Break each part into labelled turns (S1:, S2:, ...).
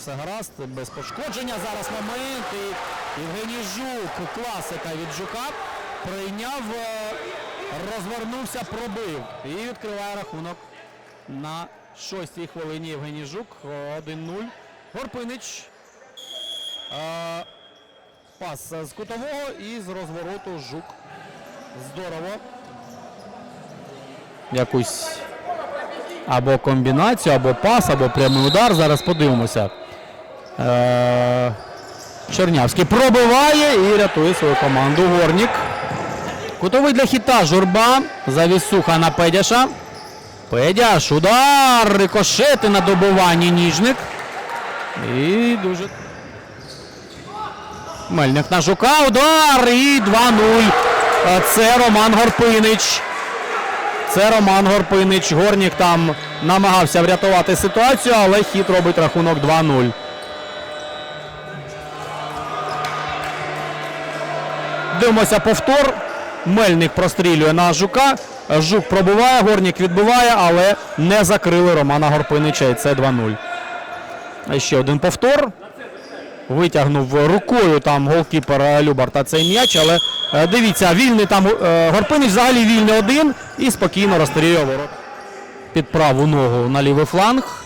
S1: все гаразд, без пошкодження. Зараз момент. І Євгеній Жук, класика від Жука, прийняв, е, розвернувся, пробив. І відкриває рахунок на шостій хвилині Євгеній Жук. 1-0. Горпинич. Е, Пас з кутового і з розвороту Жук. Здорово. Якусь або комбінацію, або пас, або прямий удар. Зараз подивимося. Е- Чернявський пробиває і рятує свою команду. Горнік. Кутовий для хіта. Журба. Завісуха на Педяша. Педяш. Удар. Рикошети на добуванні ніжник. І дуже. Мельник на Жука. Удар. І 2-0. Е, Це Роман Горпинич. Це Роман Горпинич. Горнік там намагався врятувати ситуацію, але хід робить рахунок 2-0. Дивимося повтор. Мельник прострілює на Жука. Жук пробиває, Горнік відбиває, але не закрили Романа Горпинича. І це 2-0. А Ще один повтор. Витягнув рукою там голкіпер Любарта цей м'яч, але е, дивіться, вільний там е, Горпинич взагалі вільний один і спокійно розстрілює ворот. Під праву ногу на лівий фланг.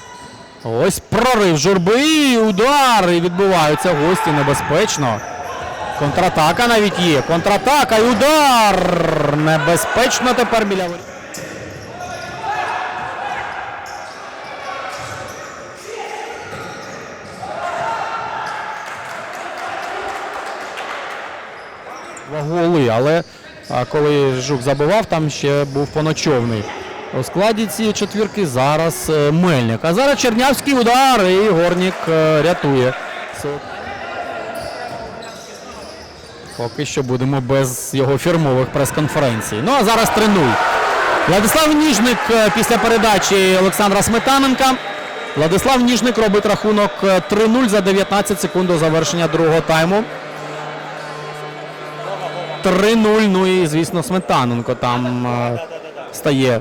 S1: Ось прорив журби, удар. І відбуваються гості небезпечно. Контратака навіть є. Контратака і удар. Небезпечно тепер біля воріт. Голи, але коли Жук забивав, там ще був поночовний. У складі цієї четвірки зараз е, Мельник. А зараз Чернявський удар і Горнік е, рятує. Поки що будемо без його фірмових прес-конференцій. Ну а зараз 3-0. Владислав Ніжник е, після передачі Олександра Сметаненка. Владислав Ніжник робить рахунок е, 3-0 за 19 секунд до завершення другого тайму. 3-0. Ну і, звісно, Сметаненко там е, стає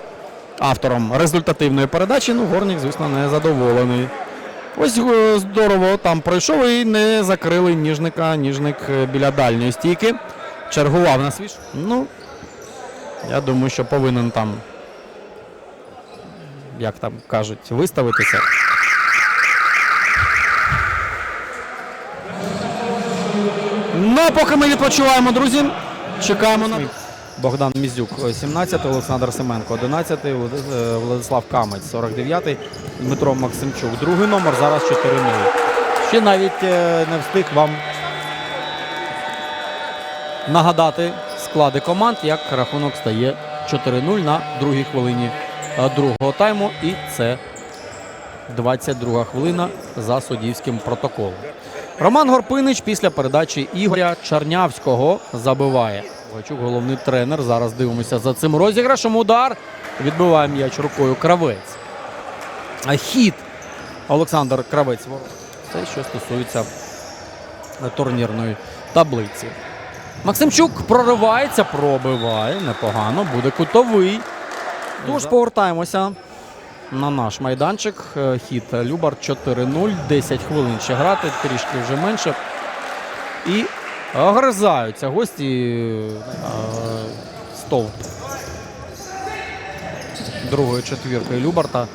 S1: автором результативної передачі. Ну, Горнік, звісно, не задоволений. Ось е, здорово там пройшов і не закрили ніжника. Ніжник е, біля дальньої стійки. Чергував на свіж. Ну, я думаю, що повинен там, як там кажуть, виставитися. Ну, поки ми відпочиваємо, друзі. Чекаємо на Богдан Мізюк, 17, Олександр Семенко, 11, Влад- е, Владислав Камець, 49, Дмитро Максимчук. Другий номер зараз 4-0. Ще навіть е, не встиг вам нагадати склади команд, як рахунок стає 4-0 на другій хвилині е, другого тайму. І це 22 хвилина за суддівським протоколом. Роман Горпинич після передачі Ігоря Чарнявського забиває. Гачук головний тренер. Зараз дивимося за цим розіграшем. Удар. Відбиває м'яч рукою Кравець. А хід Олександр Кравець. Це що стосується турнірної таблиці. Максимчук проривається, пробиває. Непогано. Буде кутовий. Тож повертаємося на наш майданчик. Е, Хід Любар 4-0. 10 хвилин ще грати, трішки вже менше. І огризаються гості е, стовп другої четвірки Любарта.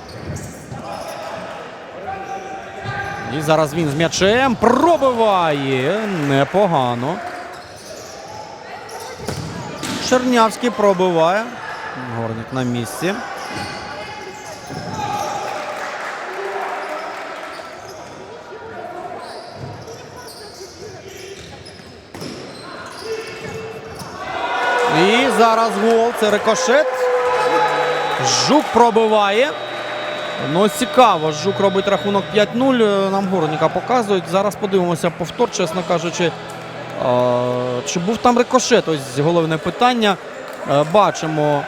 S1: І зараз він з м'ячем пробиває. Непогано. Чернявський пробиває. Горник на місці. І зараз гол. Це рикошет. Жук пробиває. Ну, цікаво. Жук робить рахунок 5-0. Е, Нам горника показують. Зараз подивимося повтор, чесно кажучи. Чи був там рикошет? Ось головне питання. Е, Бачимо,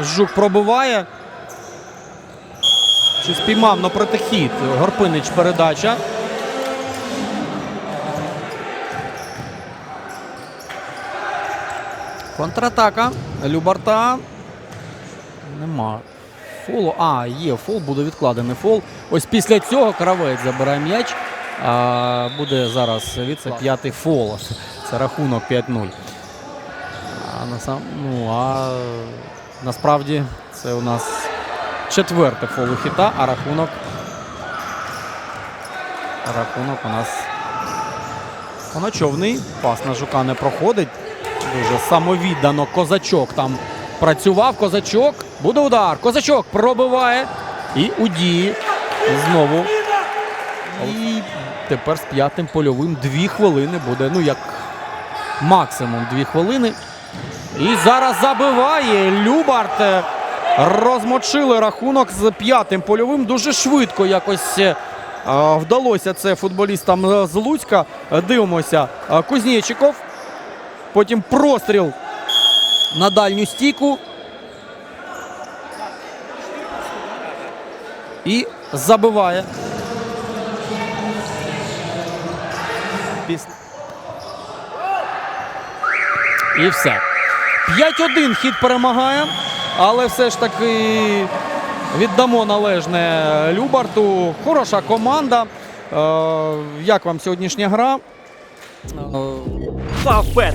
S1: Жук пробиває. Чи спіймав на протихід Горпинич передача. Контратака Любарта. Нема. Фолу. А, є фол, буде відкладений фол. Ось після цього кравець забирає м'яч. А, буде зараз від це п'ятий фол. Це рахунок 5-0. А, насам... ну, а насправді це у нас четверте фол у хіта, а рахунок. Рахунок у нас поночовний. Пас на жука не проходить. Дуже самовіддано козачок там працював. Козачок. Буде удар. Козачок пробиває. І у дії знову. І тепер з п'ятим польовим дві хвилини буде. Ну, як максимум дві хвилини. І зараз забиває Любарт. Е, Розмочили рахунок з п'ятим польовим. Дуже швидко якось е, вдалося це футболістам е, з Луцька. Дивимося. Кузнєчиков. Потім простріл на дальню стійку. І забиває. І все. 5-1 хід перемагає, але все ж таки віддамо належне Любарту. Хороша команда. Е, Як вам сьогоднішня гра? Е,
S2: Фавбет.